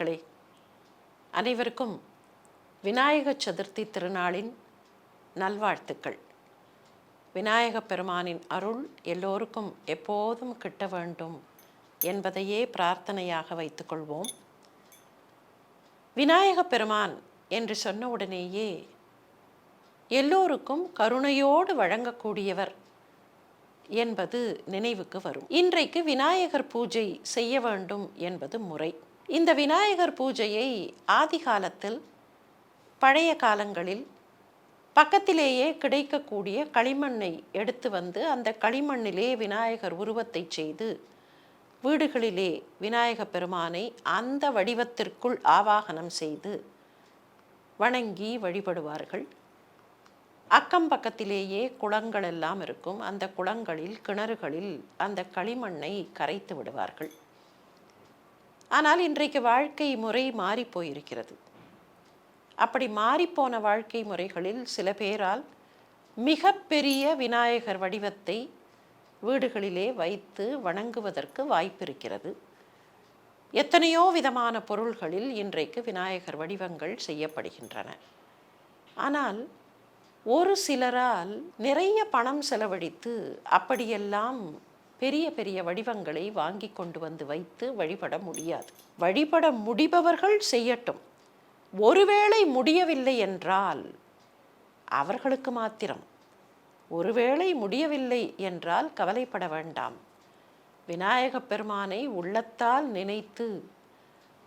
நேயர்களே அனைவருக்கும் விநாயக சதுர்த்தி திருநாளின் நல்வாழ்த்துக்கள். விநாயக பெருமானின் அருள் எல்லோருக்கும் எப்போதும் கிட்ட வேண்டும் என்பதையே பிரார்த்தனையாக வைத்துக்கொள்வோம் விநாயக பெருமான் என்று சொன்ன உடனேயே எல்லோருக்கும் கருணையோடு வழங்கக்கூடியவர் என்பது நினைவுக்கு வரும். இன்றைக்கு விநாயகர் பூஜை செய்ய வேண்டும் என்பது முறை. இந்த விநாயகர் பூஜையை ஆதி காலத்தில் பழைய காலங்களில் பக்கத்திலேயே கிடைக்கக்கூடிய களிமண்ணை எடுத்து வந்து அந்த களிமண்ணிலே விநாயகர் உருவத்தை செய்து வீடுகளிலே விநாயகப் பெருமானை அந்த வடிவத்திற்குள் ஆவாகனம் செய்து வணங்கி வழிபடுவார்கள். அக்கம் பக்கத்திலேயே குளங்கள் எல்லாம் இருக்கும். அந்த குளங்களில் கிணறுகளில் அந்த களிமண்ணை கரைத்து விடுவார்கள். ஆனால் இன்றைக்கு வாழ்க்கை முறை மாறி போயிருக்கிறது. அப்படி மாறிப்போன வாழ்க்கை முறைகளில் சில பேரால் மிகப்பெரிய விநாயகர் வடிவத்தை வீடுகளிலே வைத்து வணங்குவதற்கு வாய்ப்பிருக்கிறது. எத்தனையோ விதமான பொருள்களில் இன்றைக்கு விநாயகர் வடிவங்கள் செய்யப்படுகின்றன. ஆனால் ஒரு சிலரால் நிறைய பணம் செலவழித்து அப்படியெல்லாம் பெரிய பெரிய வடிவங்களை வாங்கி கொண்டு வந்து வைத்து வழிபட முடியாது. வழிபட முடிபவர்கள் செய்யட்டும். ஒருவேளை முடியவில்லை என்றால் அவர்களுக்கு மாத்திரம். ஒருவேளை முடியவில்லை என்றால் கவலைப்பட வேண்டாம். விநாயகப் பெருமானை உள்ளத்தால் நினைத்து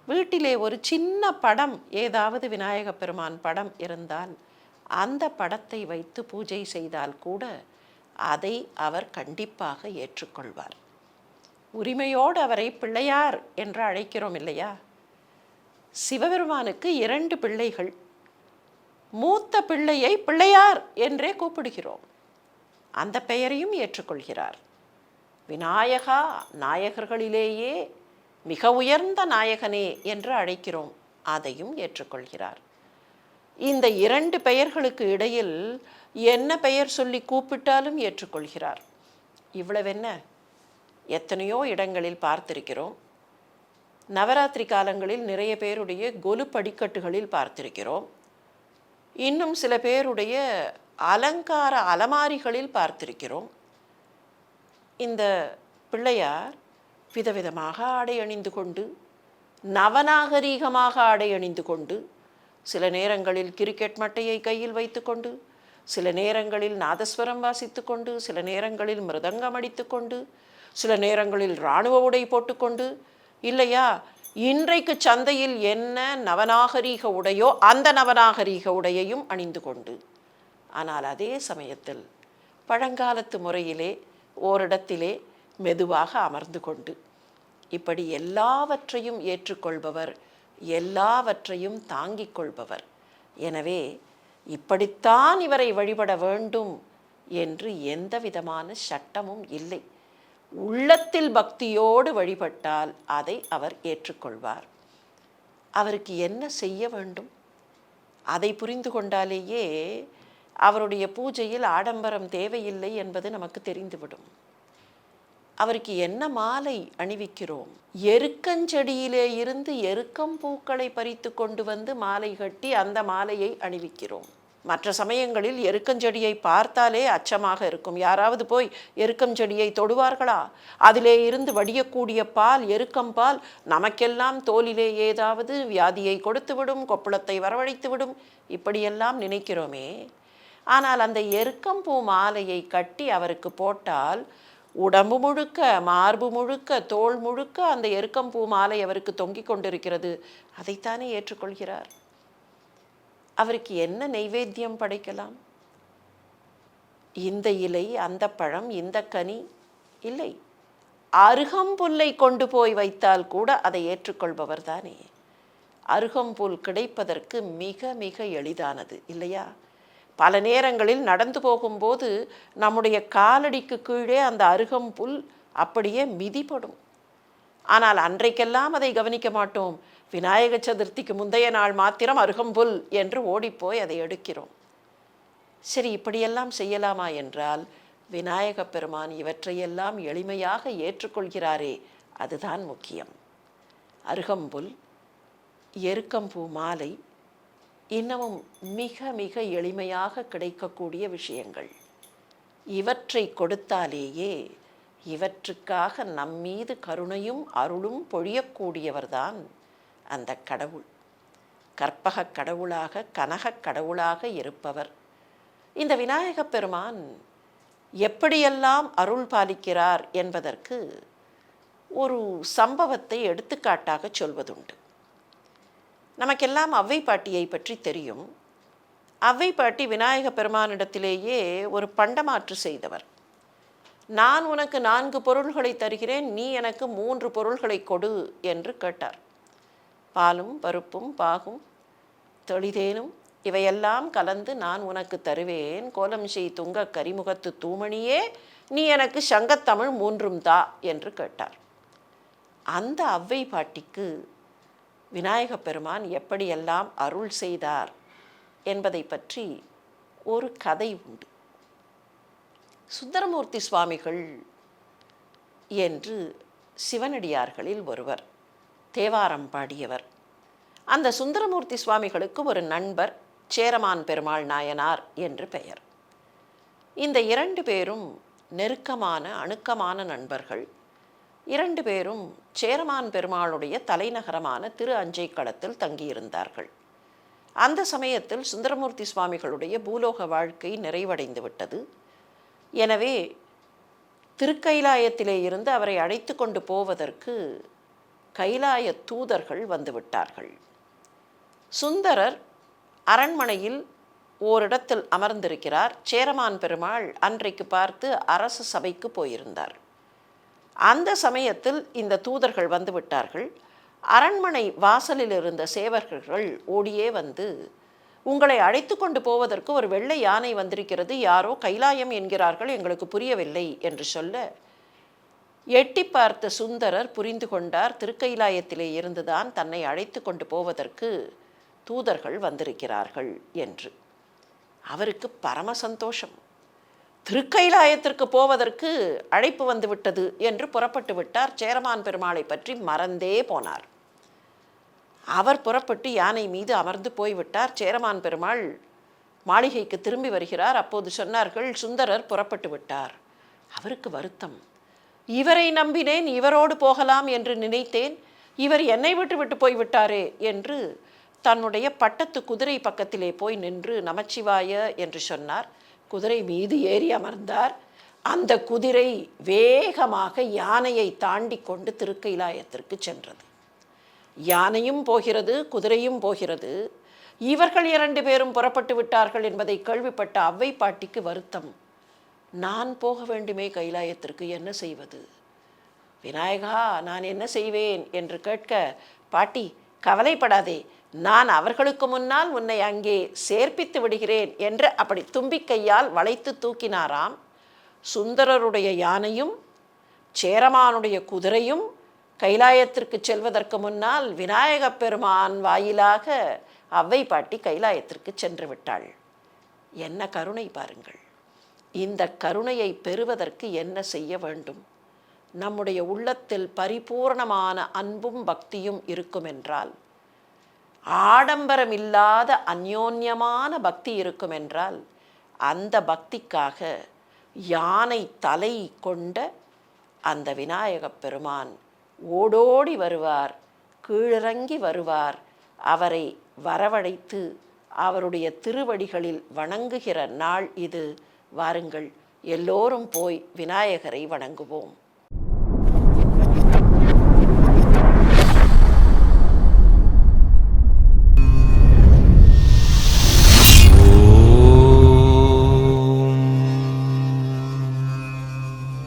வீட்டிலே ஒரு சின்ன படம் ஏதாவது விநாயகப் பெருமான் படம் இருந்தால் அந்த படத்தை வைத்து பூஜை செய்தால் கூட அதை அவர் கண்டிப்பாக ஏற்றுக்கொள்வார். உரிமையோடு அவரை பிள்ளையார் என்று அழைக்கிறோம் இல்லையா? சிவபெருமானுக்கு இரண்டு பிள்ளைகள். மூத்த பிள்ளையை பிள்ளையார் என்றே கூப்பிடுகிறோம். அந்த பெயரையும் ஏற்றுக்கொள்கிறார். விநாயகா நாயகர்களிலேயே மிக உயர்ந்த நாயகனே என்று அழைக்கிறோம். அதையும் ஏற்றுக்கொள்கிறார். இந்த இரண்டு பெயர்களுக்கு இடையில் என்ன பெயர் சொல்லி கூப்பிட்டாலும் ஏற்றுக்கொள்கிறார். இவ்வளவென்ன? எத்தனையோ இடங்களில் பார்த்திருக்கிறோம். நவராத்திரி காலங்களில் நிறைய பேருடைய கொலு படிக்கட்டுகளில் பார்த்திருக்கிறோம். இன்னும் சில பேருடைய அலங்கார அலமாரிகளில் பார்த்திருக்கிறோம். இந்த பிள்ளையார் விதவிதமாக ஆடை அணிந்து கொண்டு நவநாகரீகமாக ஆடை அணிந்து கொண்டு சில நேரங்களில் கிரிக்கெட் மட்டையை கையில் வைத்துக்கொண்டு சில நேரங்களில் நாதஸ்வரம் வாசித்துக்கொண்டு சில நேரங்களில் மிருதங்கம் அடித்துக்கொண்டு சில நேரங்களில் இராணுவ உடை போட்டுக்கொண்டு இல்லையா? இன்றைக்கு சந்தையில் என்ன நவநாகரீக உடையோ அந்த நவநாகரீக உடையையும் அணிந்து கொண்டு. ஆனால் அதே சமயத்தில் பழங்காலத்து முறையிலே ஓரிடத்திலே மெதுவாக அமர்ந்து கொண்டு இப்படி எல்லாவற்றையும் ஏற்றுக்கொள்பவர் எல்லாவற்றையும் தாங்கிக் கொள்பவர். எனவே இப்படித்தான் இவரை வழிபட வேண்டும் என்று எந்த விதமான சட்டமும் இல்லை. உள்ளத்தில் பக்தியோடு வழிபட்டால் அதை அவர் ஏற்றுக்கொள்வார். அவருக்கு என்ன செய்ய வேண்டும்? அதை புரிந்து கொண்டாலேயே அவருடைய பூஜையில் ஆடம்பரம் தேவையில்லை என்பது நமக்கு தெரிந்துவிடும். அவருக்கு என்ன மாலை அணிவிக்கிறோம்? எருக்கஞ்செடியிலே இருந்து எருக்கம் பூக்களை பறித்து கொண்டு வந்து மாலை கட்டி அந்த மாலையை அணிவிக்கிறோம். மற்ற சமயங்களில் எருக்கஞ்செடியை பார்த்தாலே அச்சமாக இருக்கும். யாராவது போய் எருக்கம் செடியை தொடுவார்களா? அதிலே இருந்து வடியக்கூடிய பால் எருக்கம் பால் நமக்கெல்லாம் தோலிலே ஏதாவது வியாதியை கொடுத்துவிடும் கொப்புளத்தை வரவழைத்து விடும். இப்படியெல்லாம் நினைக்கிறோமே. ஆனால் அந்த எருக்கம்பூ மாலையை கட்டி அவருக்கு போட்டால் உடம்பு முழுக்க மார்பு முழுக்க தோல் முழுக்க அந்த எருக்கம்பூ மாலை அவருக்கு தொங்கிக் கொண்டிருக்கிறது. அதைத்தானே ஏற்றுக்கொள்கிறார். அவருக்கு என்ன நைவேத்தியம் படைக்கலாம்? இந்த இலை அந்த பழம் இந்த கனி இல்லை. அருகம்புல்லை கொண்டு போய் வைத்தால் கூட அதை ஏற்றுக்கொள்பவர் தானே. அருகம்புல் கிடைப்பதற்கு மிக மிக எளிதானது இல்லையா? பல நேரங்களில் நடந்து போகும்போது நம்முடைய காலடிக்கு கீழே அந்த அருகம்புல் அப்படியே மிதிப்படும் ஆனால் அன்றைக்கெல்லாம் அதை கவனிக்க மாட்டோம். விநாயக சதுர்த்திக்கு முந்தைய நாள் மாத்திரம் அருகம்புல் என்று ஓடிப்போய் அதை எடுக்கிறோம். சரி இப்படியெல்லாம் செய்யலாமா என்றால் விநாயக பெருமான் இவற்றையெல்லாம் எளிமையாக ஏற்றுக்கொள்கிறாரே அதுதான் முக்கியம். அருகம்புல் எருக்கம்பூ மாலை இன்னமும் மிக மிக எளிமையாக கிடைக்கக்கூடிய விஷயங்கள். இவற்றை கொடுத்தாலேயே இவற்றுக்காக நம்மீது கருணையும் அருளும் பொழியக்கூடியவர்தான் அந்த கடவுள். கற்பகக் கடவுளாக கனகக் கடவுளாக இருப்பவர். இந்த விநாயகப் பெருமான் எப்படியெல்லாம் அருள் பாலிக்கிறார் என்பதற்கு ஒரு சம்பவத்தை எடுத்துக்காட்டாக சொல்வதுண்டு. நமக்கெல்லாம் அவ்வை பாட்டியை பற்றி தெரியும். அவ்வை பாட்டி விநாயக பெருமானிடத்திலேயே ஒரு பண்டமாற்று செய்தவர். நான் உனக்கு நான்கு பொருள்களை தருகிறேன் நீ எனக்கு மூன்று பொருள்களை கொடு என்று கேட்டார். பாலும் பருப்பும் பாகும் தெளிதேனும் இவையெல்லாம் கலந்து நான் உனக்கு தருவேன். கோலம் செய் துங்க கரிமுகத்து தூமணியே நீ எனக்கு சங்கத்தமிழ் மூன்றும் தா என்று கேட்டார். அந்த அவ்வை பாட்டிக்கு விநாயகப் பெருமான் எப்படியெல்லாம் அருள் செய்தார் என்பதை பற்றி ஒரு கதை உண்டு. சுந்தரமூர்த்தி சுவாமிகள் என்று சிவனடியார்களில் ஒருவர் தேவாரம் பாடியவர். அந்த சுந்தரமூர்த்தி சுவாமிகளுக்கு ஒரு நண்பர் சேரமான் பெருமாள் நாயனார் என்று பெயர். இந்த இரண்டு பேரும் நெருக்கமான அணுக்கமான நண்பர்கள். இரண்டு பேரும் சேரமான் பெருமாளுடைய தலைநகரமான திரு அஞ்சைக்களத்தில் தங்கியிருந்தார்கள். அந்த சமயத்தில் சுந்தரமூர்த்தி சுவாமிகளுடைய பூலோக வாழ்க்கை நிறைவடைந்து விட்டது. எனவே திருக்கைலாயத்திலே இருந்து அவரை அழைத்து கொண்டு போவதற்கு கைலாய தூதர்கள் வந்துவிட்டார்கள் சுந்தரர் அரண்மனையில் ஓரிடத்தில் அமர்ந்திருக்கிறார். சேரமான் பெருமாள் அன்றைக்கு பார்த்து அரச சபைக்கு போயிருந்தார். அந்த சமயத்தில் இந்த தூதர்கள் வந்து விட்டார்கள். அரண்மனை வாசலில் இருந்த சேவகர்கள் ஓடியே வந்து உங்களை அழைத்து கொண்டு போவதற்கு ஒரு வெள்ளை யானை வந்திருக்கிறது. யாரோ கைலாயம் என்கிறார்கள். எங்களுக்கு புரியவில்லை என்று சொல்ல எட்டி பார்த்த சுந்தரர் புரிந்து கொண்டார். திருக்கைலாயத்திலே இருந்துதான் தன்னை அழைத்து கொண்டு போவதற்கு தூதர்கள் வந்திருக்கிறார்கள் என்று. அவருக்கு பரம சந்தோஷம். திருக்கைலாயத்திற்கு போவதற்கு அழைப்பு வந்துவிட்டது என்று புறப்பட்டு விட்டார் சேரமான் பெருமாளை பற்றி மறந்தே போனார். அவர் புறப்பட்டு யானை மீது அமர்ந்து போய்விட்டார் சேரமான் பெருமாள் மாளிகைக்கு திரும்பி வருகிறார். அப்போது சொன்னார்கள் சுந்தரர் புறப்பட்டு விட்டார். அவருக்கு வருத்தம். இவரை நம்பினேன் இவரோடு போகலாம் என்று நினைத்தேன். இவர் என்னை விட்டு விட்டு போய்விட்டாரே என்று தன்னுடைய பட்டத்து குதிரை பக்கத்திலே போய் நின்று நமச்சிவாய என்று சொன்னார். குதிரை மீது ஏறி அமர்ந்தார். அந்த குதிரை வேகமாக யானையை தாண்டி கொண்டு திருக்கைலாயத்திற்கு சென்றது. யானையும் போகிறது குதிரையும் போகிறது. இவர்கள் இரண்டு பேரும் புறப்பட்டு விட்டார்கள் என்பதை கேள்விப்பட்ட அவ்வை பாட்டிக்கு வருத்தம். நான் போக வேண்டுமே கைலாயத்திற்கு என்ன செய்வது? விநாயகா நான் என்ன செய்வேன்? என்று கேட்க பாட்டி கவலைப்படாதே. நான் அவர்களுக்கு முன்னால் உன்னை அங்கே சேர்ப்பித்து விடுகிறேன் என்று அப்படி தும்பிக்கையால் வளைத்து தூக்கினாராம். சுந்தரருடைய யானையும் சேரமானுடைய குதிரையும் கைலாயத்திற்கு செல்வதற்கு முன்னால் விநாயகப் பெருமான் வாயிலாக அவ்வை பாட்டி கைலாயத்திற்கு சென்று விட்டாள். என்ன கருணை பாருங்கள். இந்த கருணையை பெறுவதற்கு என்ன செய்ய வேண்டும்? நம்முடைய உள்ளத்தில் பரிபூர்ணமான அன்பும் பக்தியும் இருக்குமென்றால் ஆடம்பரம் இல்லாத அந்யோன்யமான பக்தி இருக்குமென்றால் அந்த பக்திக்காக யானை தலை கொண்ட அந்த விநாயகப் பெருமான் ஓடோடி வருவார் கீழிறங்கி வருவார் அவரை வரவழைத்து அவருடைய திருவடிகளில் வணங்குகிற நாள் இது. வாருங்கள் எல்லோரும் போய் விநாயகரை வணங்குவோம்.